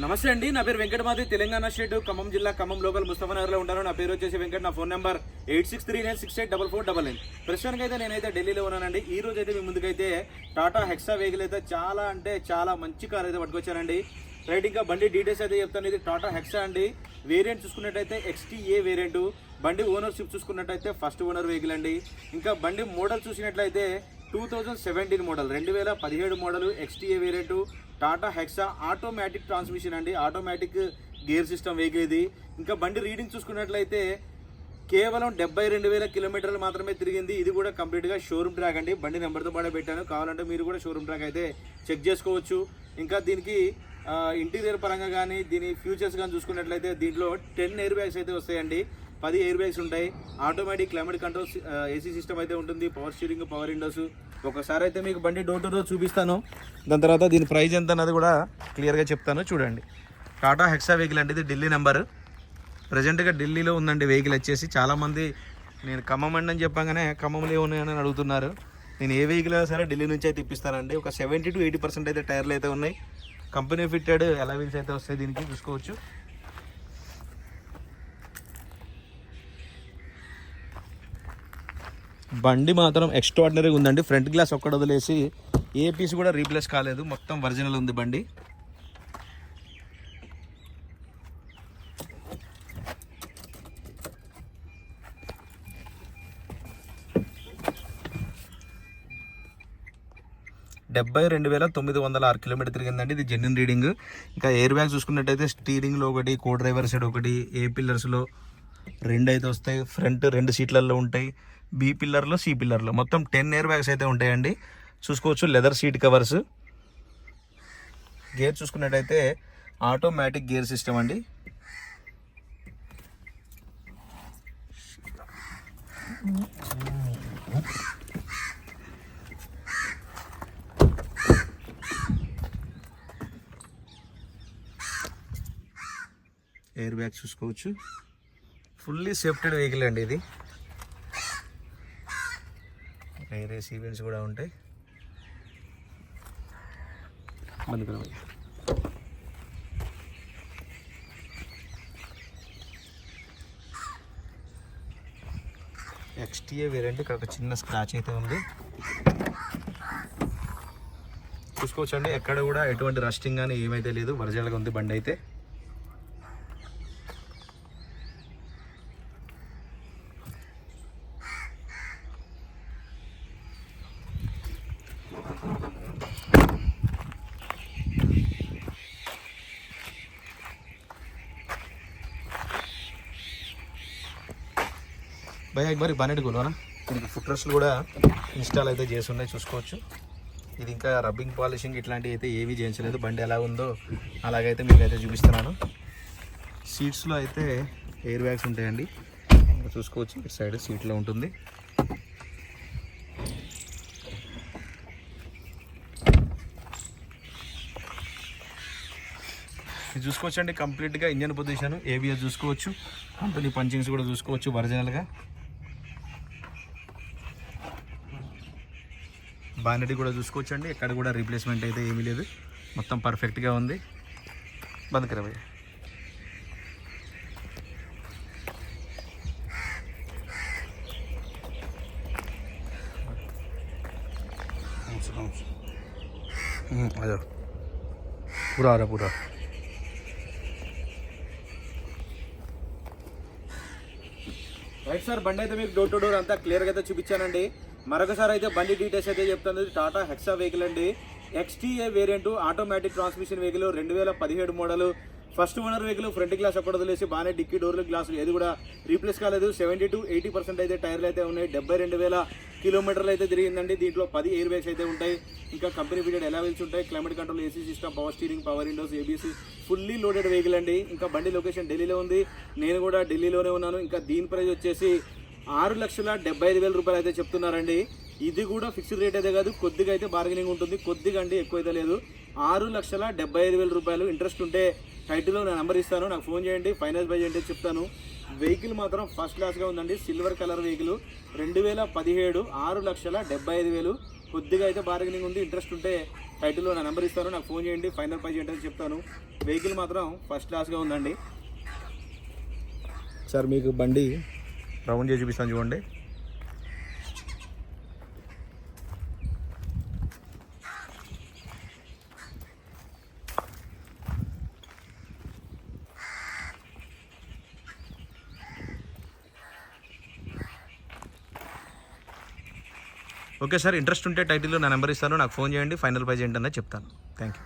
నమస్తే అండి నా పేరు వెంకటమాది తెలంగాణ స్టేట్ ఖమ్మం జిల్లా ఖమ్మం లోకల్ ముస్తఫానగర్లో ఉంటాను నా పేరు వచ్చేసి వెంకట నా phone number eight six three nine six eight double four double nine. ప్రస్తుతానికి అయితే నేనైతే ఢిల్లీలో ఉన్నానండి. ఈ రోజు అయితే మీ ముందుకైతే టాటా హెక్సా వెహికల్ అయితే చాలా అంటే చాలా మంచి కార్ అయితే పట్టుకొచ్చానండి రైట్ ఇంకా బండి డీటెయిల్స్ అయితే చెప్తాను. ఇది టాటా హెక్సా అండి. వేరియంట్ చూసుకున్నట్టయితే ఎక్స్టీఏ వేరియంట్ బండి ఓనర్షిప్ చూసుకున్నట్టయితే ఫస్ట్ ఓనర్ వెహికల్ అండి. ఇంకా బండి మోడల్ చూసినట్లయితే టూ థౌజండ్ సెవెంటీన్ మోడల్ రెండు వేల పదిహేడు model XTA variant Tata Hexa automatic transmission అండి. ఆటోమేటిక్ గేర్ సిస్టమ్ వెహికల్ ఇది ఇంకా బండి రీడింగ్ చూసుకున్నట్లయితే కేవలం డెబ్బై రెండు వేల కిలోమీటర్లు మాత్రమే తిరిగింది. ఇది కూడా కంప్లీట్గా షోరూమ్ ట్రాక్ అండి. బండి నెంబర్తో పాటు పెట్టాను. కావాలంటే మీరు కూడా షోరూమ్ ట్రాక్ అయితే చెక్ చేసుకోవచ్చు. ఇంకా దీనికి ఇంటీరియర్ పరంగా కానీ దీని ఫ్యూచర్స్ కానీ చూసుకున్నట్లయితే దీంట్లో టెన్ ఎయిర్ బ్యాగ్స్ అయితే వస్తాయండి. పది ఎయిర్ బ్యాగ్స్ ఉంటాయి. Automatic climate control AC system అయితే ఉంటుంది. పవర్ స్టీరింగ్ పవర్ విండోస్ ఒకసారి అయితే మీకు బండి డోర్ టు డోర్ చూపిస్తాను. దాని తర్వాత దీని ప్రైస్ ఎంత అన్నది కూడా క్లియర్గా చెప్తాను. చూడండి. టాటా హెక్సా వెహికల్ అండి ఇది ఢిల్లీ నెంబర్ ప్రజెంట్గా ఢిల్లీలో ఉందండి వెహికల్ వచ్చేసి. చాలామంది నేను ఖమ్మం అండి అని చెప్పగానే ఖమ్మంలో ఉన్నాయని అడుగుతున్నారు. నేను ఏ వెహికల్ సరే ఢిల్లీ నుంచి అయితే ఇప్పిస్తానండి ఒక సెవెంటీ టు ఎయిటీ పర్సెంట్ అయితే టైర్లు అయితే ఉన్నాయి. కంపెనీ ఫిట్టెడ్ ఎలా వీల్స్ అయితే వస్తాయి దీనికి చూసుకోవచ్చు. బండి మాత్రం ఎక్స్ట్రాడినరీగా ఉందండి. ఫ్రంట్ గ్లాస్ ఒక్కడ వదిలేసి ఏ పీస్ కూడా రీప్లేస్ కాలేదు. మొత్తం ఒరిజినల్ ఉంది బండి. డెబ్బై రెండు వేల తొమ్మిది వందల ఆరు కిలోమీటర్ తిరిగిందండి. ఇది జెన్యున్ రీడింగ్ ఇంకా ఎయిర్ బ్యాగ్ చూసుకున్నట్టయితే స్టీరింగ్లో ఒకటి కో డ్రైవర్ సైడ్ ఒకటి ఏ పిల్లర్స్లో రెండు అయితే వస్తాయి. ఫ్రంట్ రెండు సీట్లలో ఉంటాయి. బి పిల్లర్లో సి పిల్లర్లో. మొత్తం టెన్ ఎయిర్ బ్యాగ్స్ అయితే ఉంటాయండి. చూసుకోవచ్చు లెదర్ సీట్ కవర్స్. గేర్ చూసుకున్నట్టయితే ఆటోమేటిక్ గేర్ సిస్టమ్ అండి. ఎయిర్ బ్యాగ్ చూసుకోవచ్చు. ఫుల్లీ సేఫ్టెడ్ వెహికల్ అండి ఇది. వేరే ఈవెంట్స్ కూడా ఉంటాయి. బంద్ కరవాలి. ఎక్స్టీఏ ఇక్కడ ఒక చిన్న స్క్రాచ్ అయితే ఉంది. చూసుకోవచ్చు అండి ఎక్కడ కూడా ఎటువంటి రస్టింగ్ కానీ ఏమైతే లేదు ఒరిజినల్గా ఉంది బండి అయితే. భయ మరి బాగానే గులోనా దీనికి ఫుట్ రెస్ట్లు కూడా ఇన్స్టాల్ అయితే చేసి ఉన్నాయి చూసుకోవచ్చు. ఇది ఇంకా రబ్బింగ్ పాలిషింగ్ ఇట్లాంటివి అయితే ఏవి చేయించలేదు. బండి ఎలా ఉందో అలాగైతే మీకు అయితే చూపిస్తున్నాను సీట్స్లో అయితే ఎయిర్ బ్యాగ్స్ ఉంటాయండి. ఇంకా చూసుకోవచ్చు ఇటు సైడ్ సీట్లో ఉంటుంది. ఇది చూసుకోవచ్చు అండి కంప్లీట్గా ఇంజన్ పొజిషన్ ఏబిఎస్ చూసుకోవచ్చు కంపెనీ పంచింగ్స్ కూడా చూసుకోవచ్చు ఒరిజినల్గా బానెట్ కూడా చూసుకోవచ్చు అండి ఎక్కడ కూడా రీప్లేస్మెంట్ అయితే ఏమీ లేదు మొత్తం పర్ఫెక్ట్గా ఉంది బంద్ కరవయ్య आ जाओ पूरा आ रहा पूरा రైట్ సార్ బండి అయితే మీకు డోర్ టు డోర్ అంతా క్లియర్గా అయితే చూపించానండి. మరొకసారి అయితే బండి డీటెయిల్స్ అయితే చెప్తాను టాటా హెక్సా వెహికల్ అండి. XTA variant automatic transmission vehicle రెండు వేల పదిహేడు model first owner vehicle front glass ఒక్కడ వదిలేసి బాగానే డిక్కీ డోర్లు గ్లాసులు ఏది కూడా రీప్లేస్ కాలేదు. సెవెంటీ టు ఎయిటీ పర్సెంట్ అయితే టైర్లు అయితే ఉన్నాయి. డెబ్బై రెండు వేల కిలోమీటర్లు అయితే తిరిగిందండి. దీంట్లో పది ఎయిర్ బ్యాగ్స్ అయితే ఉంటాయి. ఇంకా కంపెనీ పీరియడ్ ఎలా వెళ్చి ఉంటాయి climate control AC system power steering power windows ABC fully loaded vehicle అండి. ఇంకా బండి లొకేషన్ ఢిల్లీలో ఉంది. నేను కూడా ఢిల్లీలోనే ఉన్నాను. ఇంకా దీని ప్రైస్ వచ్చేసి ఆరు లక్షల డెబ్బై ఐదు వేల రూపాయలు అయితే చెప్తున్నారండి. ఇది కూడా ఫిక్స్డ్ రేట్ అయితే కాదు. కొద్దిగా అయితే బార్గెనింగ్ ఉంటుంది. కొద్దిగా అండి ఎక్కువ అయితే లేదు. ఆరు లక్షల డెబ్బై ఐదు వేల రూపాయలు ఇంట్రెస్ట్ ఉంటే టైటిల్లో నేను నెంబర్ ఇస్తాను నాకు ఫోన్ చేయండి ఫైనాన్స్ బై చేయండి చెప్తాను. వెహికల్ మాత్రం ఫస్ట్ క్లాస్గా ఉందండి సిల్వర్ కలర్ వెహికల్. రెండు వేల పదిహేడు ఆరు లక్షల డెబ్బై ఐదు వేలు. కొద్దిగా అయితే బార్గెనింగ్ ఉంది ఇంట్రెస్ట్ ఉంటే టైటిల్లో నా నెంబర్ ఇస్తాను నాకు ఫోన్ చేయండి ఫైనల్ ప్రైజ్ ఏంటని చెప్తాను. వెహికల్ మాత్రం ఫస్ట్ క్లాస్గా ఉందండి. సార్ మీకు బండి రౌండ్ చేసి చూపిస్తాను చూడండి. ఓకే సార్ ఇంట్రెస్ట్ ఉంటే టైటిల్లో నా నెంబర్ ఇస్తాను నాకు ఫోన్ చేయండి ఫైనల్ ప్రైజ్ ఏంటనే చెప్తాను. Thank you